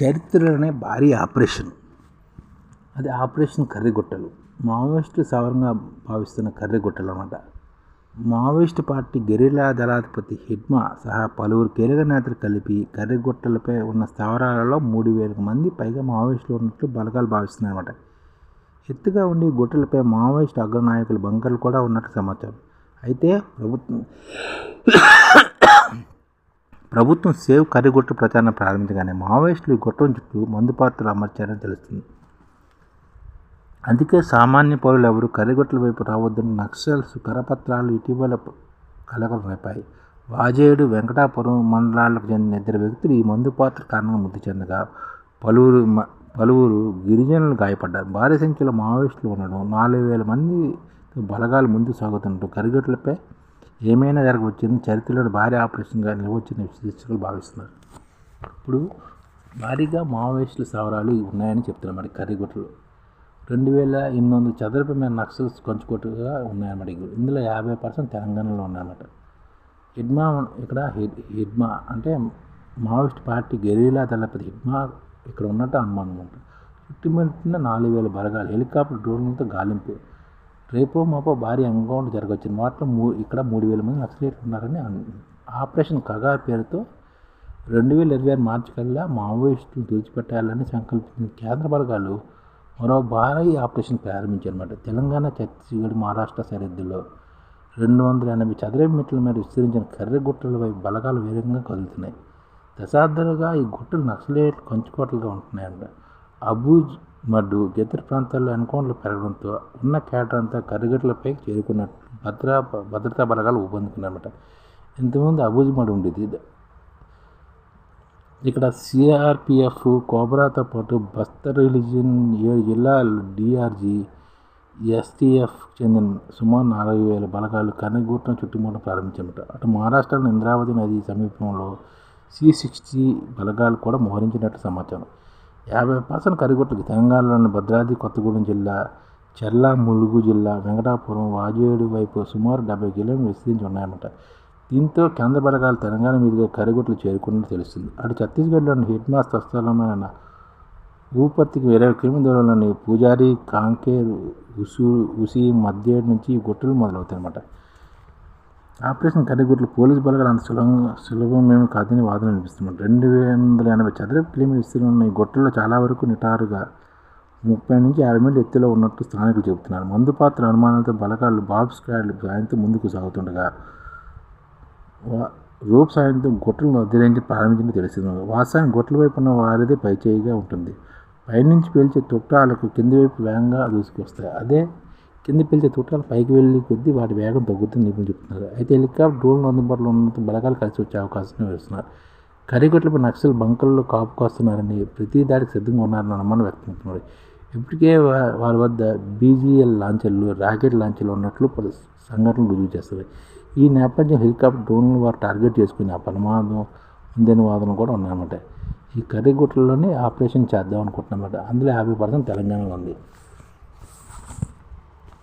చరిత్రలోనే భారీ ఆపరేషన్. అది ఆపరేషన్ కర్రిగుట్టలు. మావోయిస్టులు సవరంగా భావిస్తున్న కర్రిగుట్టలు అన్నమాట మావోయిస్టు పార్టీ గెరిలా దళాధిపతి హిడ్మా సహా పలువురు కీలక నేతలు కలిపి కర్రిగుట్టలపై ఉన్న స్థావరాలలో మూడు వేలకు మంది పైగా మావోయిస్టులు ఉన్నట్లు బలగాలు భావిస్తున్నారన్నమాట ఎత్తుగా ఉండి గుట్టలపై మావోయిస్టు అగ్రనాయకుల బంకర్లు కూడా ఉన్నట్లు సమాచారం. అయితే ప్రభుత్వం ప్రభుత్వం సేవ్ కర్రిగుట్ట ప్రచారం ప్రారంభించగానే మావోయిస్టులు ఈ చుట్టూ మందు పాత్రలు అమర్చారని తెలుస్తుంది. అందుకే సామాన్య పౌరులు ఎవరు కర్రిగుట్టల వైపు రావద్దని నక్సల్స్ కరపత్రాలు ఇటీవల కలకలు రేపాయి. వాజేడు వెంకటాపురం మండలాలకు చెందిన ఇద్దరు వ్యక్తులు ఈ మందు పాత్ర కారణంగా మృతి చెందగా పలువురు పలువురు గిరిజనులు గాయపడ్డారు. భారీ సంఖ్యలో మావోయిస్టులు ఉండడం నాలుగు వేల మంది బలగాలు ముందు సాగుతుంటూ కరిగట్లపై ఏమైనా జరగవచ్చింది చరిత్రలో భారీ ఆపరేషన్గా నిలవచ్చని విశ్లేషకులు భావిస్తున్నారు. ఇప్పుడు భారీగా మావోయిస్టుల స్థావరాలు ఉన్నాయని చెప్తున్నారు మరి కర్రిగుట్టలో రెండు వేల ఎనిమిది వందల చదరపు మీద నక్సల్స్ కొంచుకోటుగా ఉన్నాయన్నమాట ఇందులో యాభై పర్సెంట్ తెలంగాణలో ఉన్నాయన్నమాట. హిడ్మా ఇక్కడ హిడ్ హిడ్మా అంటే మావోయిస్ట్ పార్టీ గెరీలా దళపతి హిడ్మా ఇక్కడ ఉన్నట్టు అనుమానం ఉంటుంది. చుట్టుముట్టిన నాలుగు వేల బలగాలు హెలికాప్టర్ డ్రోన్లతో గాలింపు రేపో మాపో భారీ ఎన్కౌంటర్ జరగవచ్చు వాటిలో మూ ఇక్కడ మూడు వేల మంది నక్సలైట్లు ఉన్నారని ఆపరేషన్ కగార్ పేరుతో రెండు వేల ఇరవై ఆరు మార్చి కల్లా మావోయిస్టులు తుడిచిపెట్టాలని సంకల్పించిన కేంద్ర బలగాలు మరో భారీ ఆపరేషన్ ప్రారంభించారన్నమాట. తెలంగాణ ఛత్తీస్గఢ్ మహారాష్ట్ర సరిహద్దులో రెండు వందల ఎనభై చదరపు మీటర్ల మీద విస్తరించిన కర్రెగుట్టల వైపు బలగాలు వేగంగా కదులుతున్నాయి. దశాబ్దాలుగా ఈ గుట్టలు నక్సలైట్ కంచుకోటలుగా ఉంటున్నాయంట. అబూజ్ మడ్డు ఇతర ప్రాంతాల్లో ఎన్కౌంటర్లు పెరగడంతో ఉన్న కేటర్ అంతా కర్రిగట్లపై చేరుకున్నట్టు భద్రా భద్రతా బలగాలు ఊపందుకున్నారన్నమాట. ఇంతకుముందు అబూజ్ మడ్ ఉండేది ఇక్కడ సిఆర్పిఎఫ్ కోబ్రాతో పాటు బస్తర్ రిలీజియన్ ఏడు జిల్లాలు డిఆర్జీ ఎస్టీఎఫ్ చెందిన సుమారు నాలుగు వేల బలగాలు కన్నగూటం చుట్టుముట్టడం ప్రారంభించమట అటు మహారాష్ట్రలో ఇంద్రావతి నది సమీపంలో సి సిక్స్టీ బలగాలు కూడా మోహరించినట్టు సమాచారం. యాభై పర్సెంట్ కరిగొట్టలు తెలంగాణలోని భద్రాద్రి కొత్తగూడెం జిల్లా చెర్ల ములుగు జిల్లా వెంకటాపురం వాజేడు వైపు సుమారు డెబ్బై కిలోమీటర్లు విస్తరించి ఉన్నాయన్నమాట. దీంతో కేంద్ర బలగాలు తెలంగాణ మీదుగా కరిగొట్లు చేరుకున్నట్టు తెలుస్తుంది. అటు ఛత్తీస్గఢ్లోని హిట్ మాస్టర్ స్థలమైన ఊపర్తికి ఇరవై కిలోమీటర్ దూరంలోని పూజారి కాంకేర్ ఉసు ఉసి మధ్య నుంచి ఈ గుట్టలు మొదలవుతాయన్నమాట. ఆపరేషన్ కరిగుట్లు పోలీసు బలగాలు అంత సులభంగా సులభమేమి కాదని వాదన వినిపిస్తున్నారు రెండు వందల ఎనభై చదరపు కిలోమీటర్ విస్తీర్ణం ఉన్న ఈ గొట్టల్లో చాలా వరకు నిటారుగా ముప్పై నుంచి యాభై మీటర్ల ఎత్తులో ఉన్నట్టు స్థానికులు చెబుతున్నారు. మందు పాత్ర అనుమానాలతో బలగాలు బాబ్ స్క్వాడ్లు సాయంతో ముందుకు సాగుతుండగా రోప్ సాయంతో గొట్టలను అధ్యయనించి ప్రారంభించిన తెలుస్తుంది వాస్తవానికి గొట్టల వైపు ఉన్న వారిదే పైచేయిగా ఉంటుంది. పైనుంచి పేల్చే తుట్టాలకు కింది వైపు వేగంగా దూసుకొస్తాయి అదే కింద పిలిచే తుట్టాలు పైకి వెళ్ళి కొద్దీ వాటి వేగం తగ్గుతుంది నిపుణులు చెప్తున్నారు. అయితే హెలికాప్టర్ డ్రోన్లు అందుబాటులో ఉన్నంత బలగాలు కలిసి వచ్చే అవకాశం వేస్తున్నారు కరిగొట్లపై నక్సల్ బంకల్లో కాపుకొస్తున్నారని ప్రతి దాడికి సిద్ధంగా ఉన్నారని అనుమానం వ్యక్తమవుతున్నారు. ఇప్పటికే వారి వద్ద బీజీఎల్ లాంచర్లు రాకెట్ లాంచర్లు ఉన్నట్లు పలు సంఘటనలు రుజువు చేస్తాయి ఈ నేపథ్యం హెలికాప్టర్ డ్రోన్లు వారు టార్గెట్ చేసుకుని ఆ ప్రమాదం ఉందని వాదన కూడా ఉన్నాయన్నమాట. ఈ కర్రీగుట్లలోనే ఆపరేషన్ చేద్దాం అనుకుంటున్నమాట అందులో యాభై పర్సెంట్ తెలంగాణలో ఉంది.